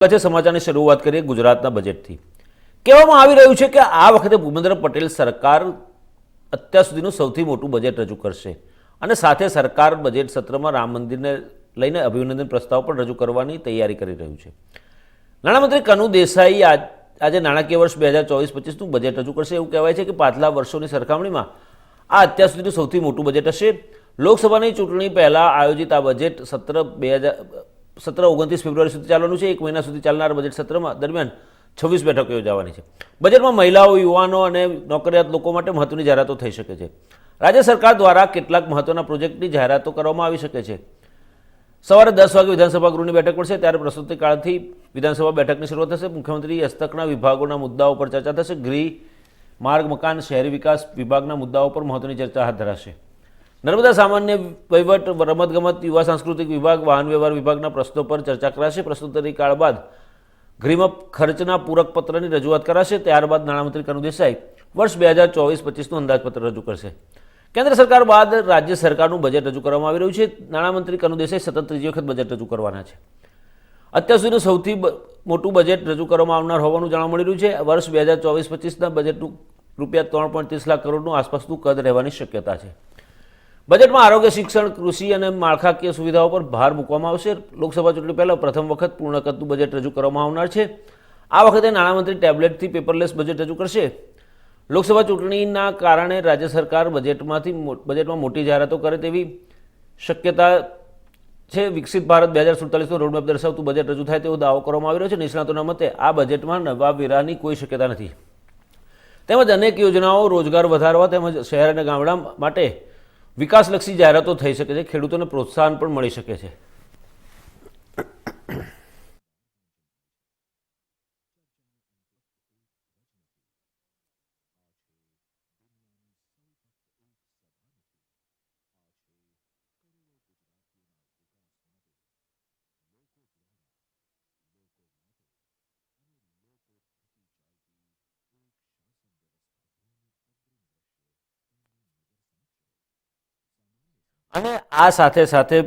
છે સમાચારની શરૂઆત કરીએ ગુજરાતના બજેટથી કહેવામાં આવી રહ્યું છે કે આ વખતે ભૂપેન્દ્ર પટેલ સરકાર અત્યાર સુધીનું સૌથી મોટું બજેટ રજૂ કરશે. અને સાથે સરકાર બજેટ સત્રમાં રામ મંદિરને લઈને અભિનંદન પ્રસ્તાવ પણ રજૂ કરવાની તૈયારી કરી રહ્યું છે. નાણામંત્રી કનુ દેસાઈ આજે નાણાકીય વર્ષ બે હજાર ચોવીસ પચીસનું બજેટ રજૂ કરશે. એવું કહેવાય છે કે પાછલા વર્ષોની સરખામણીમાં આ અત્યાર સુધીનું સૌથી મોટું બજેટ હશે. લોકસભાની ચૂંટણી પહેલાં આયોજિત આ બજેટ સત્ર બે હજાર સત્ર ઓગણત્રીસ ફેબ્રુઆરી સુધી ચાલવાનું છે. એક મહિના સુધી ચાલનાર બજેટ સત્રમાં દરમિયાન છવ્વીસ બેઠકો યોજાવાની છે. બજેટમાં મહિલાઓ, યુવાનો અને નોકરિયાત લોકો માટે મહત્વની જાહેરાતો થઈ શકે છે. રાજ્ય સરકાર દ્વારા કેટલાક મહત્વના પ્રોજેક્ટની જાહેરાતો કરવામાં આવી શકે છે. સવારે દસ વાગે વિધાનસભા ગૃહની બેઠક પડશે. ત્યારે પ્રસ્તુતિકાળથી વિધાનસભા બેઠકની શરૂઆત થશે. મુખ્યમંત્રી હસ્તકના વિભાગોના મુદ્દાઓ પર ચર્ચા થશે. ગૃહ, માર્ગ, મકાન, શહેરી વિકાસ વિભાગના મુદ્દાઓ પર મહત્વની ચર્ચા હાથ ધરાશે. નર્મદા સામાન્ય વહીવટ, રમતગમત, યુવા સાંસ્કૃતિક વિભાગ, વાહન વ્યવહાર વિભાગના પ્રશ્નો પર ચર્ચા કરાશે. પ્રસ્તુતિકાળ બાદ ગૃહમાં ખર્ચના પૂરક પત્રની રજૂઆત કરાશે. ત્યારબાદ નાણામંત્રી કનુ દેસાઈ વર્ષ બે હજાર ચોવીસ પચીસનું અંદાજપત્ર રજૂ કરશે. કેન્દ્ર સરકાર બાદ રાજ્ય સરકારનું બજેટ રજૂ કરવામાં આવી રહ્યું છે. નાણામંત્રી કનુ દેસાઈ સતત ત્રીજી વખત બજેટ રજૂ કરવાના છે. અત્યાર સુધીનું સૌથી મોટું બજેટ રજૂ કરવામાં આવનાર હોવાનું જાણવા મળી રહ્યું છે. વર્ષ બે હજાર ચોવીસ પચીસના બજેટનું રૂપિયા ત્રણ પોઈન્ટ ત્રીસ લાખ કરોડનું આસપાસનું કદ રહેવાની શક્યતા છે. બજેટમાં આરોગ્ય, શિક્ષણ, કૃષિ અને માળખાકીય સુવિધાઓ પર ભાર મૂકવામાં આવશે. લોકસભા ચૂંટણી પહેલાં પ્રથમ વખત પૂર્ણ કદનું બજેટ રજૂ કરવામાં આવનાર છે. આ વખતે નાણામંત્રી ટેબ્લેટથી પેપરલેસ બજેટ રજૂ કરશે. લોકસભા ચૂંટણીના કારણે રાજ્ય સરકાર બજેટમાંથી બજેટમાં મોટી જાહેરાતો કરે તેવી શક્યતા છે. વિકસિત ભારત બે હજાર સુડતાલીસનો રોડમેપ દર્શાવતું બજેટ રજૂ થાય તેવો દાવો કરવામાં આવી રહ્યો છે. નિષ્ણાતોના મતે આ બજેટમાં નવા વેરાની કોઈ શક્યતા નથી. તેમજ અનેક યોજનાઓ રોજગાર વધારવા તેમજ શહેર અને ગામડા માટે વિકાસલક્ષી જાહેરાતો થઈ શકે છે ખેડૂતોને પ્રોત્સાહન પણ મળી શકે છે. અને આ સાથે સાથે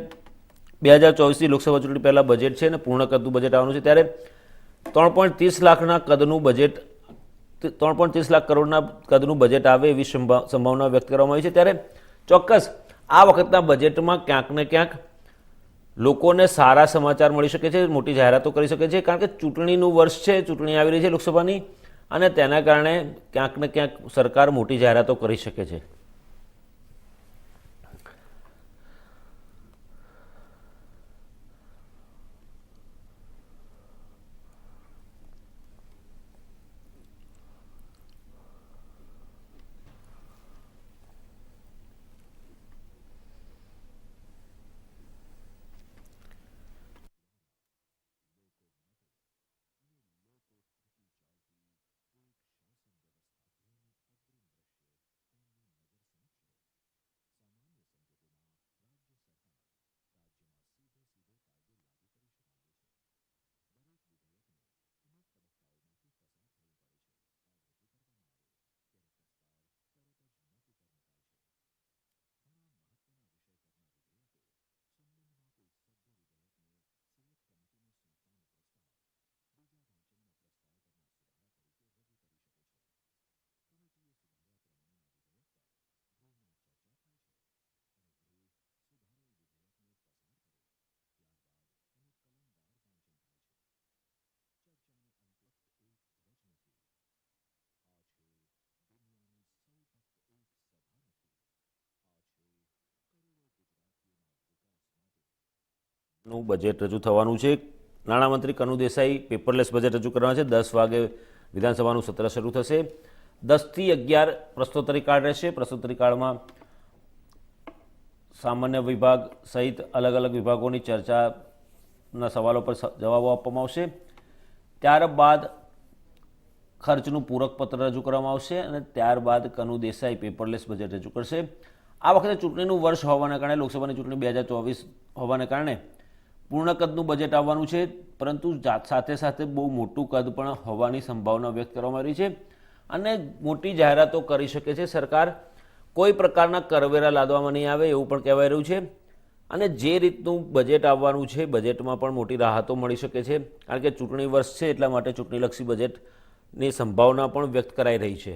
બે હજાર ચોવીસની લોકસભા ચૂંટણી પહેલાં બજેટ છે અને પૂર્ણ કદનું બજેટ આવવાનું છે. ત્યારે ત્રણ પોઈન્ટ ત્રીસ લાખના કદનું બજેટ, ત્રણ પોઈન્ટ ત્રીસ લાખ કરોડના કદનું બજેટ આવે એવી સંભા- સંભાવના વ્યક્ત કરવામાં આવી છે. ત્યારે ચોક્કસ આ વખતના બજેટમાં ક્યાંક ને ક્યાંક લોકોને સારા સમાચાર મળી શકે છે, મોટી જાહેરાતો કરી શકે છે, કારણ કે ચૂંટણીનું વર્ષ છે, ચૂંટણી આવી રહી છે લોકસભાની, અને તેના કારણે ક્યાંક ને ક્યાંક સરકાર મોટી જાહેરાતો કરી શકે છે. નું બજેટ રજૂ થવાનું છે. નાણામંત્રી કનુ દેસાઈ પેપરલેસ બજેટ રજૂ કરવાના છે. દસ વાગે વિધાનસભાનું સત્ર શરૂ થશે. દસથી અગિયાર પ્રશ્નોત્તરી કાળ રહેશે. પ્રશ્નોત્તરી કાળમાં સામાન્ય વિભાગ સહિત અલગ અલગ વિભાગોની ચર્ચાના સવાલો પર જવાબો આપવામાં આવશે. ત્યારબાદ ખર્ચનું પૂરક પત્ર રજૂ કરવામાં આવશે અને ત્યારબાદ કનુ દેસાઈ પેપરલેસ બજેટ રજૂ કરશે. આ વખતે ચૂંટણીનું વર્ષ હોવાના કારણે, લોકસભાની ચૂંટણી બે હજાર ચોવીસ હોવાને કારણે પૂર્ણ કદનું બજેટ આવવાનું છે, પરંતુ સાથે સાથે બહુ મોટું કદ પણ હોવાની સંભાવના વ્યક્ત કરવામાં આવી છે અને મોટી જાહેરાતો કરી શકે છે સરકાર. કોઈ પ્રકારના કરવેરા લાદવામાં નહીં આવે એવું પણ કહેવાય રહ્યું છે. અને જે રીતનું બજેટ આવવાનું છે બજેટમાં પણ મોટી રાહતો મળી શકે છે, કારણ કે ચૂંટણી વર્ષ છે એટલા માટે ચૂંટણીલક્ષી બજેટની સંભાવના પણ વ્યક્ત કરાઈ રહી છે.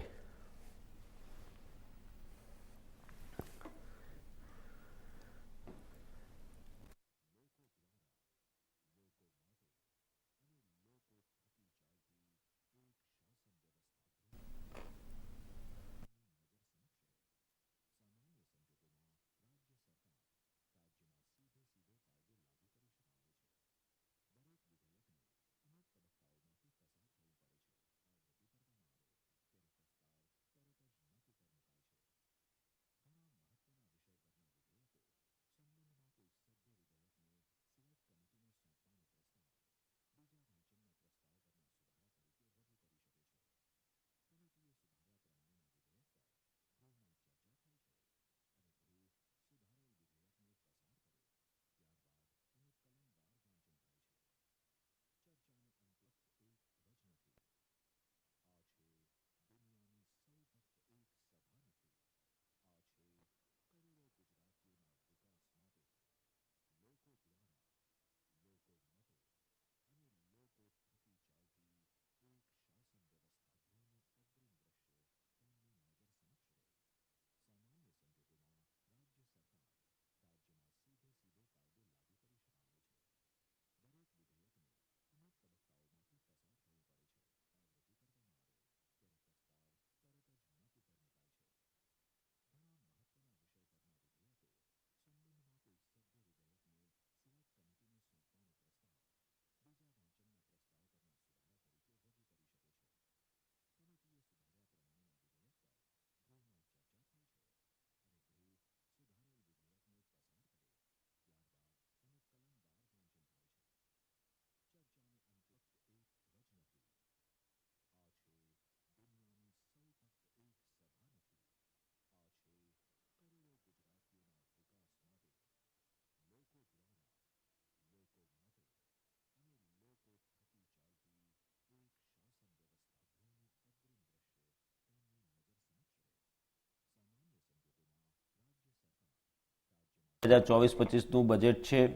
હજાર ચોવીસ પચીસનું બજેટ છે.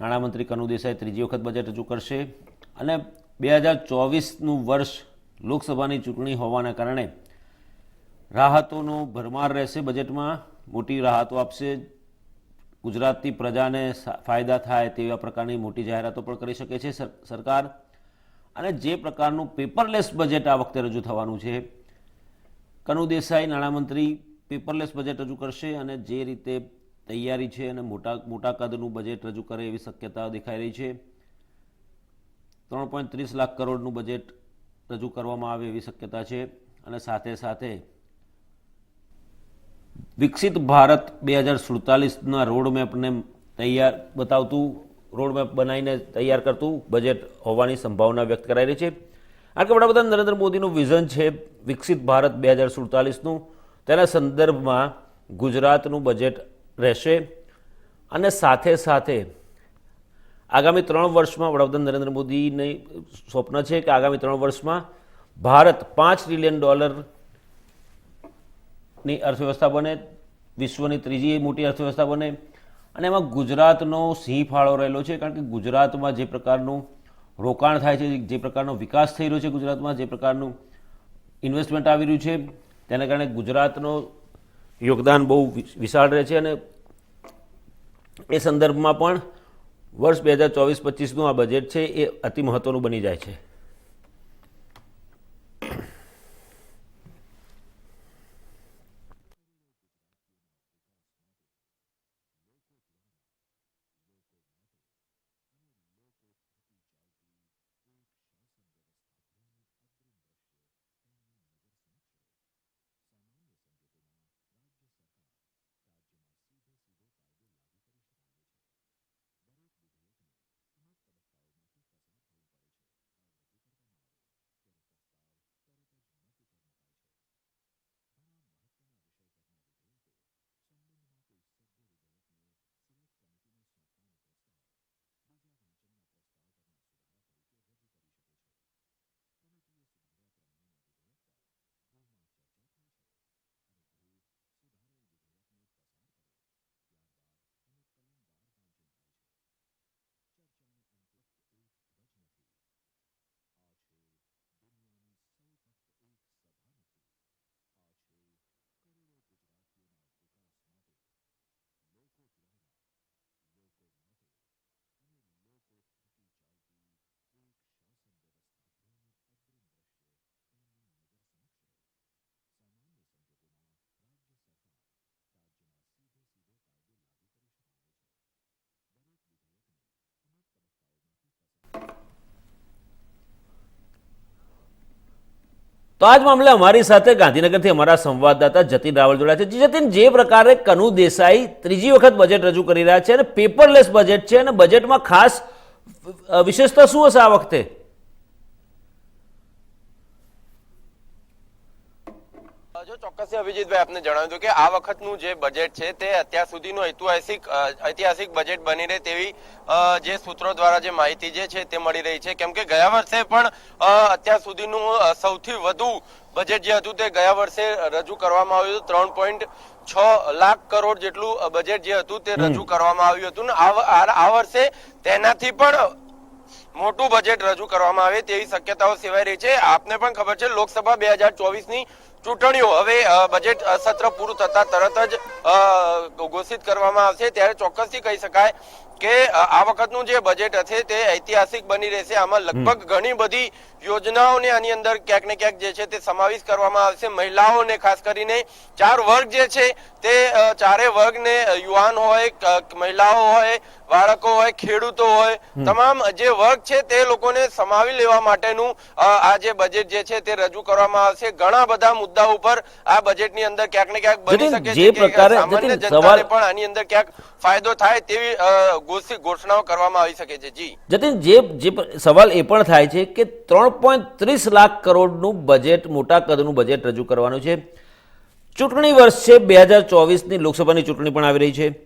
નાણામંત્રી કનુ દેસાઈ ત્રીજી વખત બજેટ રજૂ કરશે. અને બે હજાર ચોવીસનું વર્ષ લોકસભાની ચૂંટણી હોવાના કારણે રાહતોનો ભરમાર રહેશે બજેટમાં મોટી રાહતો આપશે. ગુજરાતની પ્રજાને ફાયદા થાય તેવા પ્રકારની મોટી જાહેરાતો પણ કરી શકે છે સર- સરકાર. અને જે પ્રકારનું પેપરલેસ બજેટ આ વખતે રજૂ થવાનું છે, કનુ દેસાઈ નાણામંત્રી પેપરલેસ બજેટ રજૂ કરશે અને જે રીતે તૈયારી છે અને મોટા મોટા કદનું બજેટ રજૂ કરે એવી શક્યતા દેખાઈ રહી છે. ત્રણ પોઈન્ટ ત્રીસ લાખ કરોડનું બજેટ રજૂ કરવામાં આવે એવી શક્યતા છે અને સાથે સાથે વિકસિત ભારત બે હજાર સુડતાલીસના રોડમેપને તૈયાર બતાવતું રોડમેપ બનાવીને તૈયાર કરતું બજેટ હોવાની સંભાવના વ્યક્ત કરાઈ રહી છે. કારણ કે વડાપ્રધાન નરેન્દ્ર મોદીનું વિઝન છે વિકસિત ભારત બે હજાર સુડતાલીસનું. તેના સંદર્ભમાં ગુજરાતનું બજેટ રહેશે. અને સાથે સાથે આગામી ત્રણ વર્ષમાં વડાપ્રધાન નરેન્દ્ર મોદીની સ્વપ્ન છે કે આગામી ત્રણ વર્ષમાં ભારત પાંચ ટ્રિલિયન ડોલરની અર્થવ્યવસ્થા બને, વિશ્વની ત્રીજી મોટી અર્થવ્યવસ્થા બને. અને એમાં ગુજરાતનો સિંહ ફાળો રહેલો છે કારણ કે ગુજરાતમાં જે પ્રકારનું રોકાણ થાય છે, જે પ્રકારનો વિકાસ થઈ રહ્યો છે ગુજરાતમાં, જે પ્રકારનું ઇન્વેસ્ટમેન્ટ આવી રહ્યું છે, તેના કારણે ગુજરાતનો યોગદાન બહુ વિશાળ રહે છે અને એ સંદર્ભમાં પણ વર્ષ બે હજાર ચોવીસ પચીસનું આ બજેટ છે એ અતિ મહત્ત્વનું બની જાય છે. તો આ જ મામલે અમારી સાથે ગાંધીનગરથી અમારા સંવાદદાતા જતીન રાવલ જોડાયા છે. જતીન, જે પ્રકારે કનુ દેસાઈ ત્રીજી વખત બજેટ રજૂ કરી રહ્યા છે અને પેપરલેસ બજેટ છે અને બજેટમાં ખાસ વિશેષતા શું હશે આ વખતે જો ચોક્કસ અભિજીતભાઈ આપને જણાવ્યું હતું કે આ વખતનું જે બજેટ છે તે અત્યાર સુધીનું ઐતિહાસિક ઐતિહાસિક બજેટ બની રહે તેવી જે સૂત્રો દ્વારા જે માહિતી જે છે તે મળી રહી છે. કેમ કે ગયા વર્ષે પણ અત્યાર સુધીનું સૌથી વધુ બજેટ જે હતું તે ગયા વર્ષે રજૂ કરવામાં આવ્યું હતું. ત્રણ પોઈન્ટ છ લાખ કરોડ જેટલું બજેટ જે હતું તે રજૂ કરવામાં આવ્યું હતું. આ વર્ષે તેનાથી પણ મોટું બજેટ રજૂ કરવામાં આવે તેવી શક્યતાઓ સેવાઈ રહી છે. આપને પણ ખબર છે લોકસભા બે હજાર ચોવીસની ચૂંટણીઓ. હવે બજેટ સત્ર પૂરું થતા તરત જ ઘોષિત કરવામાં આવશે. ત્યારે ચોક્કસથી કહી શકાય કે આ વખતનું જે બજેટ હશે તે ઐતિહાસિક બની રહેશે. આમાં લગભગ ઘણી બધી યોજનાઓને આની અંદર ક્યાંક ને ક્યાંક જે છે તે સમાવેશ કરવામાં આવશે મહિલાઓને ખાસ કરીને ચાર વર્ગ જે છે તે ચારે વર્ગને યુવાન હોય મહિલાઓ હોય બાળકો હોય ખેડૂતો હોય તમામ જે વર્ગ છે તે લોકોને સમાવી લેવા માટેનું આ જે બજેટ જે છે તે રજૂ કરવામાં આવશે. ઘણા બધા મુદ્દા ઉપર આ બજેટની અંદર ક્યાંક ને ક્યાંક બની શકે છે સામાન્ય જનતાને પણ આની અંદર ક્યાંક ફાયદો થાય તેવી અ, ઘોષણાઓ કરવામાં આવી શકે છે. જી. જતીન જે જે સવાલ એ પણ થાય છે કે ત્રણ પોઈન્ટ ત્રીસ લાખ કરોડનું બજેટ મોટા કદનું બજેટ રજૂ કરવાનું છે. ચૂંટણી વર્ષ છે બે હજાર ચોવીસની લોકસભાની ચૂંટણી પણ આવી રહી છે.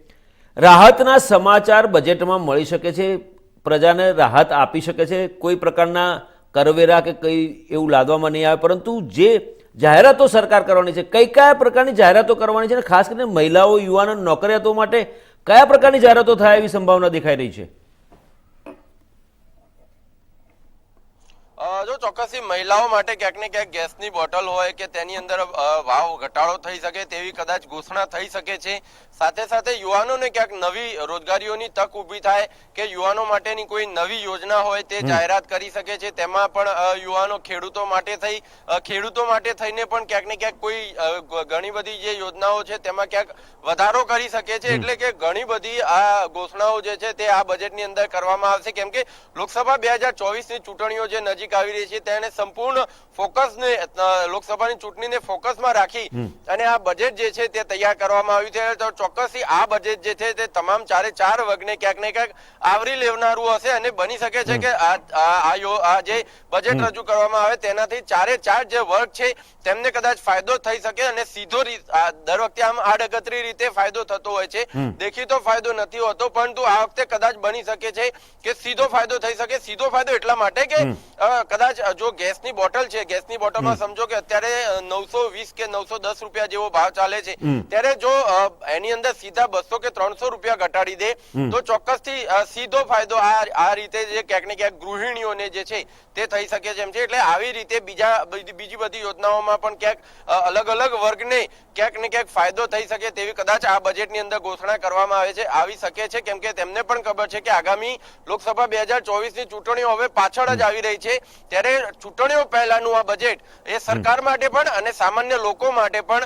રાહતના સમાચાર બજેટમાં મળી શકે છે. પ્રજાને રાહત આપી શકે છે. કોઈ પ્રકારના કરવેરા કે કંઈ એવું લાદવામાં નહીં આવે. પરંતુ જે જાહેરાતો સરકાર કરવાની છે કઈ કયા પ્રકારની જાહેરાતો કરવાની છે અને ખાસ કરીને મહિલાઓ યુવાનો નોકરિયાતો માટે કયા પ્રકારની જાહેરાતો થાય એવી સંભાવના દેખાઈ રહી છે? જો ચોક્કસથી મહિલાઓ માટે ક્યાંક ને ક્યાંક ગેસની બોટલ હોય કે તેની અંદર વાવ ભાવ ઘટાડો થઈ શકે તેવી કદાચ ઘોષણા થઈ શકે છે. સાથે સાથે યુવાનોને ક્યાંક નવી રોજગારીઓની તક ઊભી થાય કે યુવાનો માટેની કોઈ નવી યોજના હોય તે જાહેરાત કરી શકે છે. તેમાં પણ યુવાનો ખેડૂતો માટે થઈ ખેડૂતો માટે થઈને પણ ક્યાંક ને ક્યાંક કોઈ ઘણી બધી જે યોજનાઓ છે તેમાં ક્યાંક વધારો કરી શકે છે. એટલે કે ઘણી બધી આ ઘોષણાઓ જે છે તે આ બજેટની અંદર કરવામાં આવશે. કેમ કે લોકસભા બે હજાર ચોવીસની ચૂંટણીઓ જે નજીક આવી રહી છે તેને સંપૂર્ણ ફોકસને લોકસભાની ચૂંટણીને ફોકસમાં રાખી અને આ બજેટ જે છે તે તૈયાર કરવામાં આવ્યું છે. તો ચોક્કસથી આ બજેટ જે છે તે તમામ ચારે ચાર વર્ગને ક્યાંક ને ક્યાંક આવરી લેવનારું હશે અને બની શકે છે કે આ જે બજેટ રજૂ કરવામાં આવે તેનાથી ચારે ચાર જે વર્ગ છે તેમને કદાચ ફાયદો થઈ શકે અને સીધો દર વખતે આમ આડકતરી રીતે ફાયદો થતો હોય છે. દેખીતો ફાયદો નથી હોતો પરંતુ આ વખતે કદાચ બની શકે છે કે સીધો ફાયદો થઈ શકે. સીધો ફાયદો એટલા માટે કે અ, કદાચ જો ગેસની બોટલ છે ગેસની બોટલમાં સમજો કે અત્યારે નવસો વીસ કે નવસો દસ રૂપિયા જેવો ભાવ ચાલે છે. ત્યારે જો એની અંદર સીધા બસો કે ત્રણસો રૂપિયા ઘટાડી દે તો ચોક્કસથી સીધો ફાયદો આ આ રીતે જે ક્યાંક ને ક્યાંક ગૃહિણીઓને જે છે તે થઈ શકે છે. એમ છે એટલે આવી રીતે બીજા બીજી બધી યોજનાઓમાં પણ ક્યાંક અલગ અલગ વર્ગને ક્યાંક ને ક્યાંક ફાયદો થઈ શકે તેવી કદાચ આ બજેટની અંદર ઘોષણા કરવામાં આવે છે આવી શકે છે. કેમ કે તેમને પણ ખબર છે કે આગામી લોકસભા બે હજાર ચોવીસની ચૂંટણીઓ હવે પાછળ જ આવી રહી છે. ત્યારે ચૂંટણીઓ પહેલાનું આ બજેટ એ સરકાર માટે પણ અને સામાન્ય લોકો માટે પણ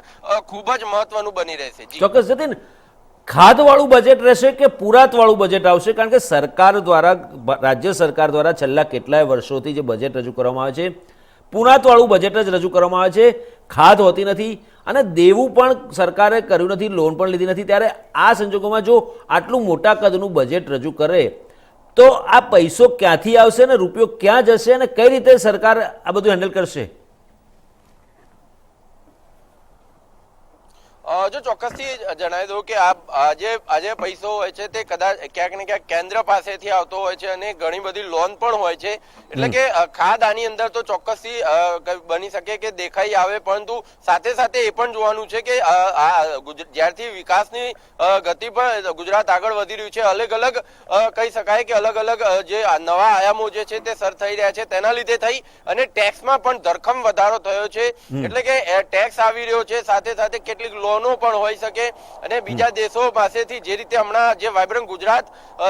ખૂબ જ મહત્વનું બની રહેશે. ચોક્કસ જતીન ખાધવાળું બજેટ રહેશે કે પુરાતવાળું બજેટ આવશે? કારણ કે સરકાર દ્વારા રાજ્ય સરકાર દ્વારા છેલ્લા કેટલાય વર્ષોથી જે બજેટ રજૂ કરવામાં આવે છે પુરાતવાળું બજેટ જ રજૂ કરવામાં આવે છે ખાધ હોતી નથી અને દેવું પણ સરકારે કર્યું નથી લોન પણ લીધી નથી. ત્યારે આ સંજોગોમાં જો આટલું મોટા કદનું બજેટ રજૂ કરે તો આ પૈસો ક્યાંથી આવશે ને રૂપિયો ક્યાં જશે અને કઈ રીતે સરકાર આ બધું હેન્ડલ કરશે? જો ચોક્કસથી જણાવી દઉં કે આ જે આજે પૈસો હોય છે તે કદાચ ક્યાંક ને ક્યાંક કેન્દ્ર પાસેથી આવતો હોય છે અને ઘણી બધી લોન પણ હોય છે. એટલે કે ખાદ આની અંદર તો ચોક્કસથી બની શકે કે દેખાઈ આવે પરંતુ સાથે સાથે એ પણ જોવાનું છે કે આ જ્યારથી વિકાસની ગતિ પણ ગુજરાત આગળ વધી રહ્યું છે અલગ અલગ કહી શકાય કે અલગ અલગ જે નવા આયામો જે છે તે સર થઈ રહ્યા છે તેના લીધે થઈ અને ટેક્સમાં પણ ધરખમ વધારો થયો છે. એટલે કે ટેક્સ આવી રહ્યો છે સાથે સાથે કેટલીક લોનો પણ હોઈ શકે અને બીજા દેશો પાસેથી જે રીતે હમણાં જે વાઇબ્રન્ટ ગુજરાત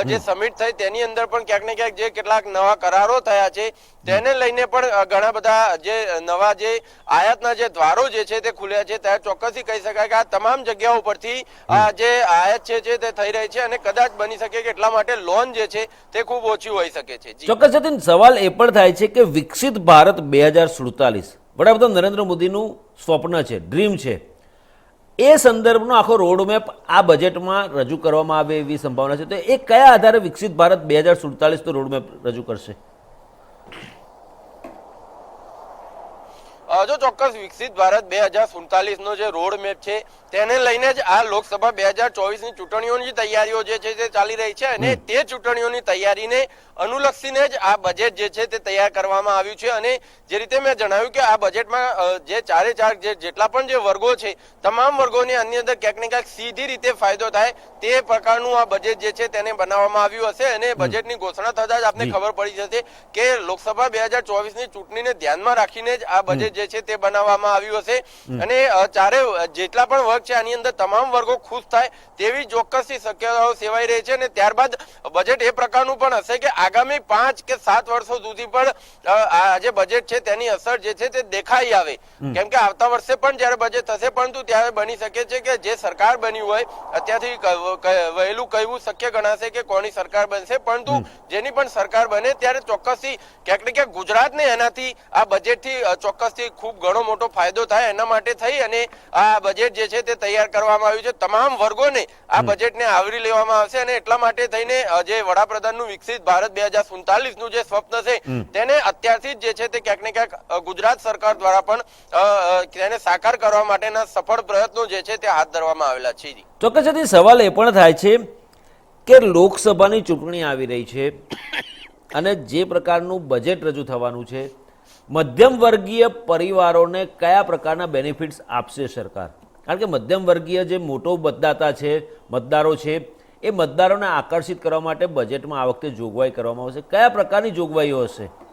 જે સમિટ થઈ તેની અંદર પણ ક્યાંક ને ક્યાંક જે કેટલાક નવા કરારો થયા છે તેને લઈને પણ ઘણા બધા જે નવા જે આયાતના જે દ્વારો જે છે તે ખુલ્યા છે. ત્યારે ચોક્કસથી કહી શકાય કે આ તમામ જગ્યાઓ પરથી આ જે આયાત છે જે તે થઈ રહી છે અને કદાચ બની શકે કે એટલા માટે લોન જે છે તે ખૂબ ઓછી હોઈ શકે છે. ચોક્કસ સવાલ એ પણ થાય છે કે વિકસિત ભારત બે હજાર સુડતાલીસ. વડાપ્રધાન નરેન્દ્ર મોદીનું સ્વપ્ન છે ડ્રીમ છે. એ સંદર્ભનો આખો રોડમેપ આ બજેટમાં રજૂ કરવામાં આવે એવી સંભાવના છે. તો એ કયા આધારે વિકસિત ભારત બે હજાર સુડતાલીસનો રોડમેપ રજૂ કરશે? જો ચોક્કસ વિકસિત ભારત બે હજાર સુડતાલીસ નો જે રોડ મેપ છે તેને લઈને જ આ લોકસભા બે હજાર ચોવીસની ચૂંટણીઓની તૈયારીઓ જે છે તે ચાલી રહી છે અને તે ચૂંટણીઓની તૈયારીને અનુલક્ષીને જ આ બજેટ જે છે તે તૈયાર કરવામાં આવ્યું છે અને જે રીતે મેં જણાવ્યું કે આ બજેટમાં જે ચારે ચાર જે જેટલા પણ જે વર્ગો છે તમામ વર્ગોને આની અંદર ક્યાંક ને ક્યાંક સીધી રીતે ફાયદો થાય તે પ્રકારનું આ બજેટ જે છે તેને બનાવવામાં આવ્યું હશે અને બજેટની ઘોષણા થતા જ આપને ખબર પડી જશે કે લોકસભા બે હજાર ચોવીસની ચૂંટણીને ધ્યાનમાં રાખીને જ આ બજેટ જે છે તે બનાવવામાં આવ્યું હશે અને ચારે જેટલા પણ વર્ગ છે આની અંદર તમામ વર્ગો ખુશ થાય તેવી ચોક્કસથી શક્યતાઓ સેવાઈ રહી છે અને ત્યારબાદ બજેટ એ પ્રકારનું પણ હશે કે આગામી પાંચ કે સાત વર્ષો સુધી પણ આ જે બજેટ છે તેની અસર જે છે તે દેખાઈ આવે. કેમ કે આવતા વર્ષે પણ જ્યારે બજેટ થશે પરંતુ ત્યારે બની શકે છે કે જે સરકાર બની હોય અત્યારથી વહેલું કહેવું શક્ય ગણાશે કે કોની સરકાર બનશે પરંતુ જેની પણ સરકાર બને ત્યારે ચોક્કસથી ક્યાંક ને ક્યાંક ગુજરાતને એનાથી આ બજેટથી ચોક્કસથી ખૂબ ઘણો મોટો ફાયદો થાય એના માટે થઈ અને આ બજેટ જે છે તે તૈયાર કરવામાં આવ્યું છે. તમામ વર્ગોને આ બજેટને આવરી લેવામાં આવશે અને એટલા માટે થઈને જે વડાપ્રધાનનું વિકસિત ભારત બે હજાર સુડતાલીસનું જે સ્વપ્ન છે તેને અત્યારથી જ જે છે તે ક્યાંક ને ક્યાંક ગુજરાત સરકાર દ્વારા પણ તેને સાકાર કરવા માટેના સફળ પ્રયત્નો જે છે તે હાથ ધરવામાં આવેલા છે ચોક્કસ સવાલ એ પણ થાય છે કે લોકસભાની ચૂંટણી આવી રહી છે અને જે પ્રકારનું બજેટ રજૂ થવાનું છે મધ્યમ વર્ગીય પરિવારોને કયા પ્રકારના બેનિફિટ્સ આપશે સરકાર? કારણ કે મધ્યમ વર્ગીય જે મોટો મતદાતા છે મતદારો છે એ મતદારોને આકર્ષિત કરવા માટે બજેટમાં આ વખતે જોગવાઈ કરવામાં આવશે. કયા પ્રકારની જોગવાઈઓ હશે?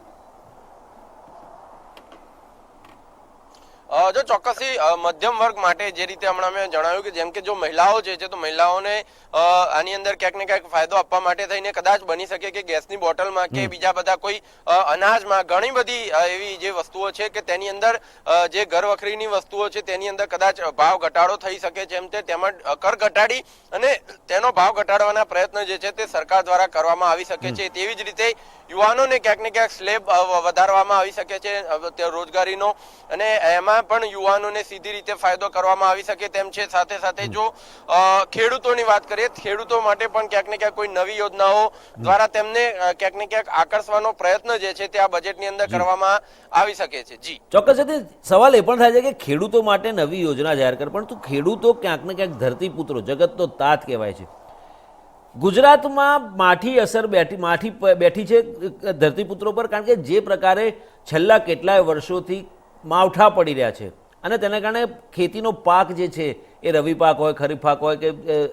જો ચોક્કસથી મધ્યમ વર્ગ માટે જે રીતે હમણાં મેં જણાવ્યું કે જેમ કે જો મહિલાઓ જે છે તો મહિલાઓને આની અંદર ક્યાંક ને ક્યાંક ફાયદો આપવા માટે થઈને કદાચ બની શકે કે ગેસની બોટલમાં કે બીજા બધા કોઈ અનાજમાં ઘણી બધી એવી જે વસ્તુઓ છે કે તેની અંદર જે ઘર વખરીની વસ્તુઓ છે તેની અંદર કદાચ ભાવ ઘટાડો થઈ શકે છે એમ તે તેમાં કર ઘટાડી અને તેનો ભાવ ઘટાડવાના પ્રયત્ન જે છે તે સરકાર દ્વારા કરવામાં આવી શકે છે. તેવી જ રીતે યુવાનોને ક્યાંક ને ક્યાંક સ્લેબ વધારવામાં આવી શકે છે રોજગારીનો. અને એમાં પણ યુવાનોને સીધી રીતે ફાયદો કરવામાં આવી શકે તેમ છે. સાથે સાથે જો ખેડૂતોની વાત કરીએ ખેડૂતો માટે પણ ક્યાંક ને ક્યાંક કોઈ નવી યોજનાઓ દ્વારા તેમને ક્યાંક ને ક્યાંક આકર્ષવાનો પ્રયત્ન જે છે તે આ બજેટની અંદર કરવામાં આવી શકે છે. જી. ચોક્કસ સવાલ એ પણ થાય છે કે ખેડૂતો માટે નવી યોજના જાહેર કરે પરંતુ ખેડૂતો ક્યાંક ને ક્યાંક ધરતીપુત્રો જગતનો તાત કહેવાય છે. ગુજરાતમાં માઠી અસર બેઠી માઠી બેઠી છે ધરતીપુત્રો પર, કારણ કે જે પ્રકારે છેલ્લા કેટલાય વર્ષોથી માવઠા પડી રહ્યા છે. અને તેના કારણે ખેતીનો પાક જે છે, એ રવિ પાક હોય, ખરીફ પાક હોય કે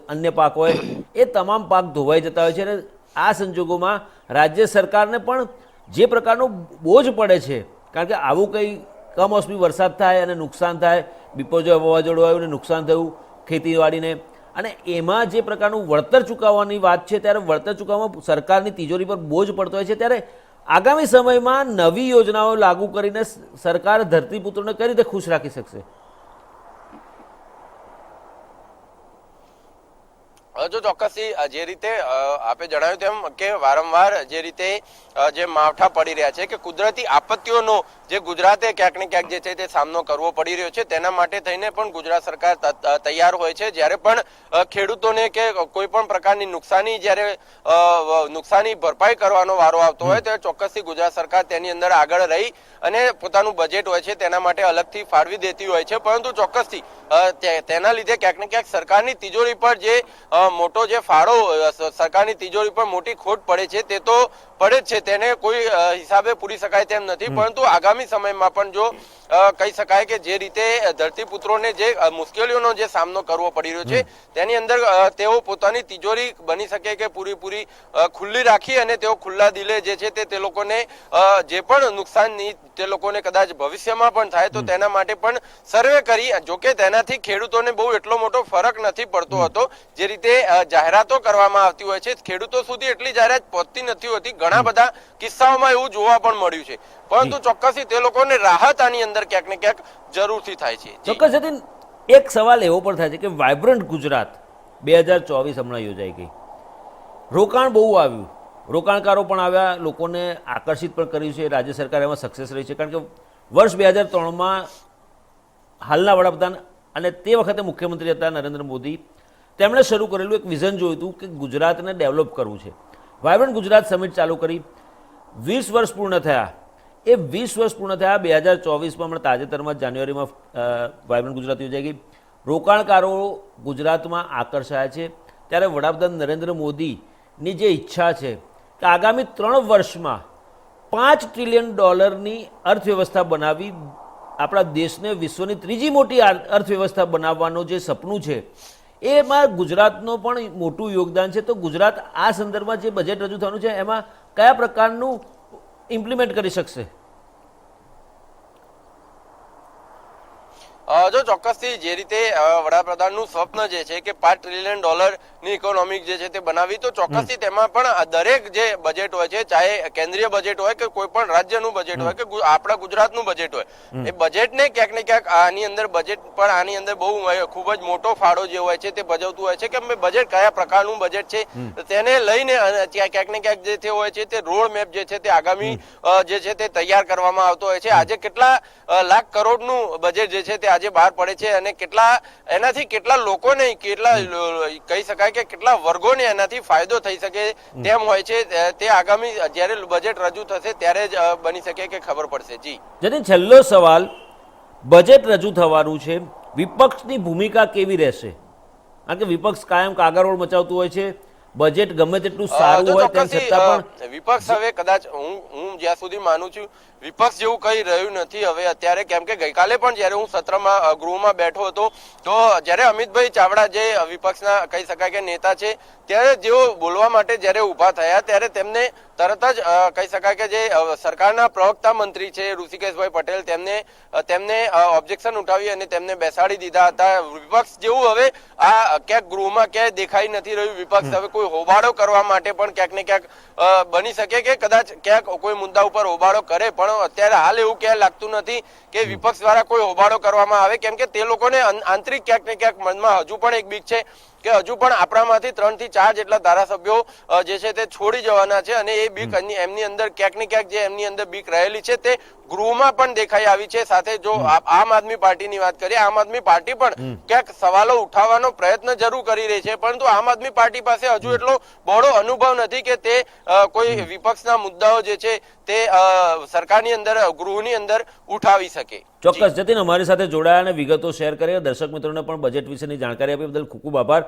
અન્ય પાક હોય, એ તમામ પાક ધોવાઈ જતા હોય છે અને આ સંજોગોમાં રાજ્ય સરકારને પણ જે પ્રકારનો બોજ પડે છે, કારણ કે આવું કંઈ કમોસમી વરસાદ થાય અને નુકસાન થાય બિપોજો વાવાઝોડું આવ્યું અને નુકસાન થયું, ખેતીવાડીને અને એમાં જે પ્રકારનું વળતર ચૂકવવાની વાત છે, ત્યારે વળતર ચૂકવવામાં સરકારની તિજોરી પર બોજ પડતો હોય છે. ત્યારે આગામી સમયમાં નવી યોજનાઓ લાગુ કરીને સરકાર ધરતીપુત્રોને કઈ રીતે ખુશ રાખી શકશે? જો ચોક્કસથી જે રીતે આપે જણાવ્યું તેમ કે વારંવાર જે રીતે જે માવઠા પડી રહ્યા છે કે કુદરતી આપત્તિઓનો જે ગુજરાતે ક્યાંક ને ક્યાંક જે છે તે સામનો કરવો પડી રહ્યો છે તેના માટે થઈને પણ ગુજરાત સરકાર ત- ત- તૈયાર હોય છે. જ્યારે પણ ખેડૂતોને કે કોઈ પણ પ્રકારની નુકસાની જ્યારે નુકસાની ભરપાઈ કરવાનો વારો આવતો હોય ત્યારે ચોક્કસથી ગુજરાત સરકાર તેની અંદર આગળ રહી અને પોતાનું બજેટ હોય છે તેના માટે અલગથી ફાળવી દેતી હોય છે. પરંતુ ચોક્કસથી તે- તેના લીધે ક્યાંક ને ક્યાંક સરકારની તિજોરી પર જે મોટો જે ફાળો સરકારની તિજોરી પર મોટી ખોટ પડે છે તે તો પડે જ છે. તેને કોઈ હિસાબે પૂરી શકાય તેમ નથી. પરંતુ આગામી સમયમાં પણ જો કહી શકાય કે જે રીતે ધરતીપુત્રોને જે મુશ્કેલીઓનો જે સામનો કરવો પડી રહ્યો છે તેની અંદર તેઓ પોતાની તિજોરી બની શકે કે પૂરીપૂરી ખુલ્લી રાખી અને તેઓ ખુલ્લા દિલે જે છે તે તે લોકોને જે પણ નુકસાનની તે લોકોને કદાચ ભવિષ્યમાં પણ થાય તો તેના માટે પણ સર્વે કરી જોકે તેનાથી ખેડૂતોને બહુ એટલો મોટો ફરક નથી પડતો હતો જે રીતે જાહેરાતો કરવામાં આવતી હોય છે ખેડૂતો સુધી એટલી જાહેરાત પહોંચતી નથી હોતી ઘણા બધા કિસ્સાઓમાં એવું જોવા પણ મળ્યું છે. પરંતુ ચોક્કસથી તે લોકોને રાહત આની અંદર ક્યાંક ને ક્યાંક જરૂરથી થાય છે. ચોક્કસ જતીન, એક સવાલ એવો પણ થાય છે કે વાઇબ્રન્ટ ગુજરાત બે હજાર ચોવીસ હમણાં યોજાઈ ગઈ. રોકાણ બહુ આવ્યું. રોકાણકારો પણ આવ્યા, લોકોને આકર્ષિત પણ કર્યું છે. રાજ્ય સરકાર એમાં સક્સેસ રહી છે. કારણ કે વર્ષ બે હજાર ત્રણમાં હાલના વડાપ્રધાન અને તે વખતે મુખ્યમંત્રી હતા નરેન્દ્ર મોદી. તેમણે શરૂ કરેલું એક વિઝન જોયું હતું કે ગુજરાતને ડેવલપ કરવું છે. વાયબ્રન્ટ ગુજરાત સમિટ ચાલુ કરી. વીસ વર્ષ પૂર્ણ થયા. એ વીસ વર્ષ પૂર્ણ થયા, બે હજાર ચોવીસમાં હમણાં તાજેતરમાં જાન્યુઆરીમાં વાયબ્રન્ટ ગુજરાત યોજાઈ ગઈ. રોકાણકારો ગુજરાતમાં આકર્ષાયા છે. ત્યારે વડાપ્રધાન નરેન્દ્ર મોદીની જે ઈચ્છા છે કે આગામી ત્રણ વર્ષમાં પાંચ ટ્રિલિયન ડોલરની અર્થવ્યવસ્થા બનાવી આપણા દેશને વિશ્વની ત્રીજી મોટી અર્થવ્યવસ્થા બનાવવાનું જે સપનું છે, એમાં ગુજરાતનો પણ મોટું યોગદાન છે. તો ગુજરાત આ સંદર્ભમાં જે બજેટ રજૂ થવાનું છે, એમાં કયા પ્રકારનું ઇમ્પ્લિમેન્ટ કરી શકશે. જો ચોક્કસથી જે રીતે વડાપ્રધાનનું સ્વપ્ન જે છે કે પાંચ ટ્રિલિયન ડોલરની ઇકોનોમિક જે છે તે બનાવી તો ચોક્કસથી તેમાં પણ દરેક જે બજેટ હોય છે ચાહે કેન્દ્રીય બજેટ હોય કે કોઈ પણ રાજ્યનું બજેટ હોય કે આપણા ગુજરાતનું બજેટ હોય એ બજેટને ક્યાંક ને ક્યાંક આની અંદર બજેટ પણ આની અંદર બહુ ખૂબ જ મોટો ફાળો જે હોય છે તે ભજવતું હોય છે કે બજેટ કયા પ્રકારનું બજેટ છે તેને લઈને ક્યાંક ને ક્યાંક જે તે હોય છે તે રોડ મેપ જે છે તે આગામી જે છે તે તૈયાર કરવામાં આવતો હોય છે. આજે કેટલા લાખ કરોડનું બજેટ જે છે તે આજે બહાર પડે છે અને કેટલા એનાથી કેટલા લોકોને કેટલા કહી શકાય કે કેટલા વર્ગોને એનાથી ફાયદો થઈ શકે તેમ હોય છે તે- તે આગામી જ્યારે બજેટ રજૂ થશે ત્યારે જ બની શકે કે ખબર પડશે. જી. જેની છેલ્લો સવાલ બજેટ રજૂ થવાનું છે વિપક્ષની ભૂમિકા કેવી રહેશે? કારણ કે વિપક્ષ કાયમ કાગરોળ મચાવતું હોય છે બજેટ ગમે તેટલું સારું હોય તેમ છતાં પણ વિપક્ષ હવે કદાચ હું હું જ્યાં સુધી માનું છું વિપક્ષ જેવું કઈ રહ્યું નથી. હવે અત્યારે કેમ કે ગઈકાલે પણ જ્યારે હું સત્રમાં ગૃહમાં બેઠો હતો, તો જ્યારે અમિતભાઈ ચાવડા જે વિપક્ષના કહી શકાય કે નેતા છે, ત્યારે જેઓ બોલવા માટે જ્યારે ઊભા થયા, ત્યારે તેમને તરત જ કહી શકાય કે જે સરકારના પ્રવક્તા મંત્રી છે, ઋષિકેશભાઈ પટેલ, તેમને તેમને ઓબ્જેક્શન ઉઠાવી અને તેમને બેસાડી દીધા હતા. વિપક્ષ જેવું હવે આ ક્યાંક ગૃહમાં ક્યાંય દેખાઈ નથી રહ્યું. વિપક્ષ હવે કોઈ હોબાળો કરવા માટે પણ ક્યાંક ને ક્યાંક બની શકે કે કદાચ ક્યાંક કોઈ મુદ્દા ઉપર હોબાળો કરે, પણ અત્યારે હાલ એવું ક્યાંય લાગતું નથી કે વિપક્ષ દ્વારા કોઈ હોબાળો કરવામાં આવે. કેમ કે તે લોકોને આંતરિક ક્યાંક ને ક્યાંક મનમાં હજુ પણ એક બીક છે. કે હજુ પણ આપણામાંથી ત્રણથી ચાર જેટલા ધારાસભ્યો જે છે તે છોડી જવાના છે અને એ બીક એમની અંદર ક્યાંક ને ક્યાંક જે એમની અંદર બીક રહેલી છે તે ગૃહમાં પણ દેખાઈ આવી છે. સાથે જો આમ આદમી પાર્ટીની વાત કરીએ આમ આદમી પાર્ટી પણ ક્યાંક સવાલો ઉઠાવવાનો પ્રયત્ન જરૂર કરી રહી છે પરંતુ આમ આદમી પાર્ટી પાસે હજુ એટલો બહોળો અનુભવ નથી કે તે કોઈ વિપક્ષના મુદ્દાઓ જે છે તે સરકારની અંદર ગૃહની અંદર ઉઠાવી શકે. ચોક્કસ જતીન અમારી સાથે જોડાયા અને વિગતો શેર કરી. દર્શક મિત્રોને પણ બજેટ વિશેની જાણકારી આપી બદલ ખૂબ ખૂબ આભાર.